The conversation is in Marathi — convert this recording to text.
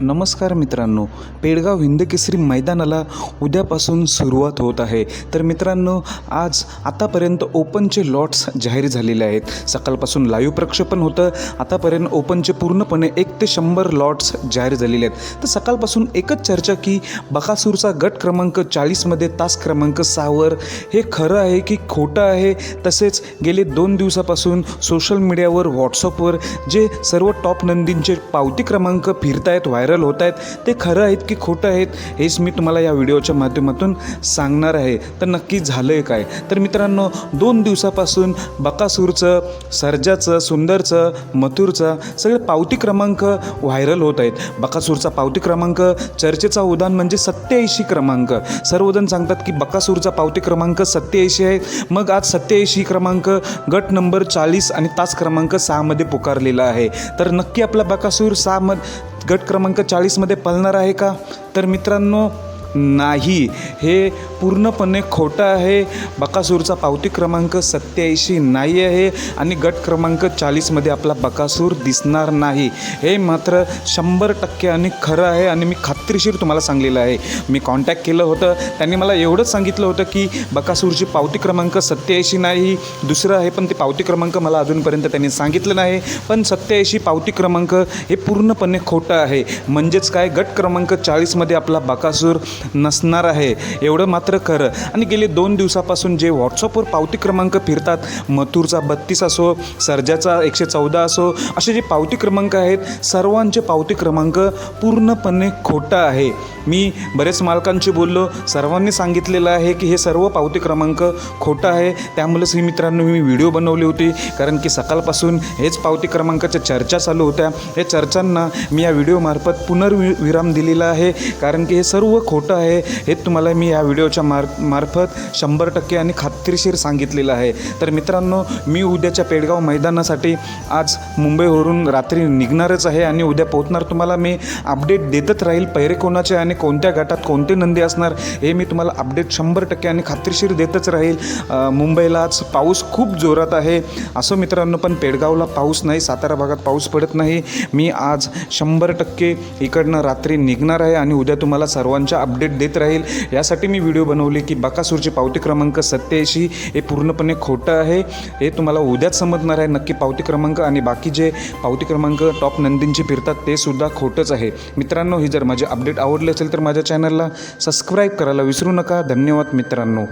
नमस्कार मित्रांनो पेडगाव हिंदकेसरी मैदानाला उद्यापासून सुरुवात होत आहे. तर मित्रांनो आज आतापर्यंत ओपनचे लॉट्स जाहीर झालेले आहेत. सकाळपासून लाईव्ह प्रक्षेपण होतं. आतापर्यंत ओपनचे पूर्णपणे एक ते शंभर लॉट्स जाहीर झालेले आहेत. तर सकाळपासून एकच चर्चा की बकासूरचा गट क्रमांक चाळीसमध्ये तास क्रमांक सहावर हे खरं आहे की खोटं आहे? तसेच गेले दोन दिवसापासून सोशल मीडियावर व्हॉट्सअपवर जे सर्व टॉप नंदींचे पावती क्रमांक फिरतायत व्हायरल होत आहेत. ते खरं आहेत की खोटं आहेत हेच मी तुम्हाला या व्हिडिओच्या माध्यमातून सांगणार आहे. तर नक्की झालं आहे काय? तर मित्रांनो दोन दिवसापासून बकासूरचं सर्जाचं सुंदरचं मथुरचं सगळे पावती क्रमांक व्हायरल होत आहेत. बकासूरचा पावती क्रमांक चर्चेचा उदाहरण म्हणजे सत्याऐंशी क्रमांक. सर्वजण सांगतात की बकासूरचा पावती क्रमांक सत्याऐंशी आहे. मग आज सत्याऐंशी क्रमांक गट नंबर चाळीस आणि तास क्रमांक सहामध्ये पुकारलेला आहे. तर नक्की आपला बकासूर सहामध्ये गट क्रमांक चाळीसमध्ये पळणार आहे का? तर मित्रांनो नाही. हे पूर्णपणे खोटं आहे. बकासूरचा पावती क्रमांक सत्याऐंशी नाही आहे आणि गट क्रमांक चाळीसमध्ये आपला बकासूर दिसणार नाही. हे मात्र शंभर टक्के आणि खरं आहे आणि मी खात्रीशीर तुम्हाला सांगलेलं आहे. मी कॉन्टॅक्ट केलं होतं. त्यांनी मला एवढंच सांगितलं होतं की बकासूरची पावती क्रमांक सत्याऐंशी नाही. दुसरं आहे पण ते पावती क्रमांक मला अजूनपर्यंत त्यांनी सांगितलं नाही. पण सत्याऐंशी पावती क्रमांक हे पूर्णपणे खोटं आहे. म्हणजेच काय? गट क्रमांक चाळीसमध्ये आपला बकासूर नसणार आहे. एवढं मात्र खरं. आणि गेले दोन दिवसापासून जे व्हॉट्सअपवर पावती क्रमांक फिरतात मथुरचा बत्तीस असो सर्जाचा एकशे चौदा असो असे जे पावती क्रमांक आहेत सर्वांचे पावती क्रमांक पूर्णपणे खोटा आहे. मी बरेच मालकांशी बोललो. सर्वांनी सांगितलेलं आहे की हे सर्व पावती क्रमांक खोटं आहे. त्यामुळेच ही मित्रांनो मी व्हिडिओ बनवली होती. कारण की सकाळपासून हेच पावती क्रमांकाच्या चर्चा चालू होत्या. या चर्चांना मी या व्हिडिओमार्फत पुनर्वि विराम दिलेला आहे. कारण की हे सर्व खोटं आहे हे तुम्हाला मी या व्हिडिओच्या मार मार्फत शंभर टक्के आणि खात्रीशीर सांगितलेलं आहे. तर मित्रांनो मी उद्याच्या पेडगाव मैदानासाठी आज मुंबईवरून रात्री निघणारच आहे आणि उद्या पोहोचणार तुम्हाला मी अपडेट देतच राहील पैरे कोणाचे आणि कोणत्या गटात कोणते नंदी असणार हे मी तुम्हाला अपडेट शंभर टक्के आणि खात्रीशीर देतच राहील. मुंबईला आज पाऊस खूप जोरात आहे. असं मित्रांनो पण पेडगावला पाऊस नाही सातारा भागात पाऊस पडत नाही. मी आज शंभर टक्के इकडनं रात्री निघणार आहे आणि उद्या तुम्हाला सर्वांच्या अपडेट अपडेट देत राहील. यासाठी मी व्हिडिओ बनवली की बकासूरची पावती क्रमांक सत्याऐंशी हे पूर्णपणे खोटं आहे. हे तुम्हाला उद्याच समजणार आहे. नक्की पावती क्रमांक आणि बाकी जे पावती क्रमांक टॉप नंदींचे फिरतात ते सुद्धा खोटंच आहे. मित्रांनो ही जर माझे अपडेट आवडले असेल तर माझ्या चॅनलला सबस्क्राईब करायला विसरू नका. धन्यवाद मित्रांनो.